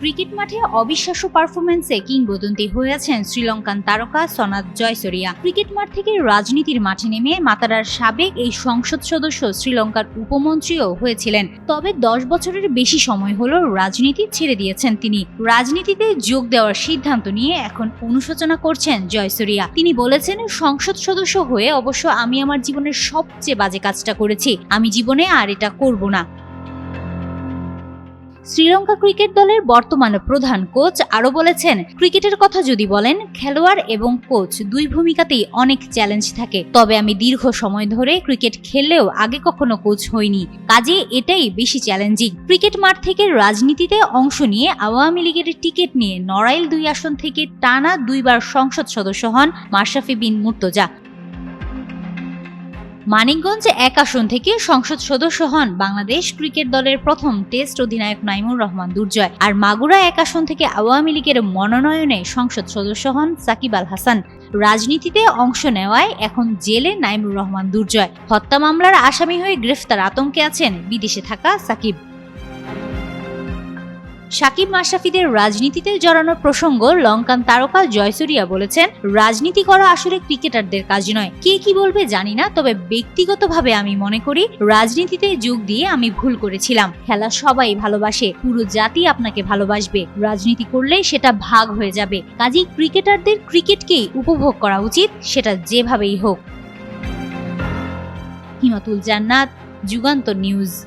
Cricket মাঠে অবিশ্বাস্য পারফরমেন্সে কিংবদন্তি হয়েছেন শ্রীলঙ্কান তারকা সনাত জয়সরিয়া। ক্রিকেট মাঠ থেকে রাজনীতির মাঠে নেমে মাতারার সাবেক এই সংসদ সদস্য শ্রীলঙ্কার উপমন্ত্রীও হয়েছিলেন। তবে দশ বছরের বেশি সময় হল রাজনীতি ছেড়ে দিয়েছেন তিনি। রাজনীতিতে যোগ দেওয়ার সিদ্ধান্ত নিয়ে এখন অনুশোচনা করছেন জয়সরিয়া। তিনি বলেছেন, সংসদ সদস্য হয়ে অবশ্য আমি আমার জীবনের সবচেয়ে বাজে কাজটা করেছি। আমি জীবনে আর এটা করব না। শ্রীলঙ্কা ক্রিকেট দলের বর্তমান প্রধান কোচ আরও বলেছেন, ক্রিকেটের কথা যদি বলেন, খেলোয়াড় এবং কোচ দুই ভূমিকাতেই অনেক চ্যালেঞ্জ থাকে। তবে আমি দীর্ঘ সময় ধরে ক্রিকেট খেললেও আগে কখনো কোচ হইনি। কাজে এটাই বেশি চ্যালেঞ্জিং ক্রিকেট মাঠ থেকে রাজনীতিতে অংশ নিয়ে আওয়ামী লীগের টিকিট নিয়ে নড়াইল দুই আসন থেকে টানা দুইবার সংসদ সদস্য হন মাশরাফি বিন মুর্তজা। মানিকগঞ্জ এক আসন থেকে সংসদ সদস্য হন বাংলাদেশ ক্রিকেট দলের প্রথম টেস্ট অধিনায়ক নাইমুর রহমান দুর্জয়। আর মাগুরা এক আসন থেকে আওয়ামী লীগের মনোনয়নে সংসদ সদস্য হন সাকিব আল হাসান। রাজনীতিতে অংশ নেওয়ায় এখন জেলে নাইমুর রহমান দুর্জয়। হত্যা মামলার আসামি হয়ে গ্রেফতার আতঙ্কে আছেন বিদেশে থাকা সাকিব। সাকিব মাশরাফিদের রাজনীতিতে জড়ানোর প্রসঙ্গ লঙ্কান তারকা জয়সুরিয়া বলেছেন, রাজনীতি করা আসলে ক্রিকেটারদের কাজ নয়। কে কি বলবে জানি না, তবে ব্যক্তিগতভাবে আমি মনে করি রাজনীতিতে যোগ দিয়ে আমি ভুল করেছিলাম। খেলা সবাই ভালোবাসে, পুরো জাতি আপনাকে ভালোবাসবে। রাজনীতি করলে সেটা ভাগ হয়ে যাবে। কাজেই ক্রিকেটারদের ক্রিকেটকেই উপভোগ করা উচিত, সেটা যেভাবেই হোক। হিমাতুল জান্নাত, যুগান্তর নিউজ।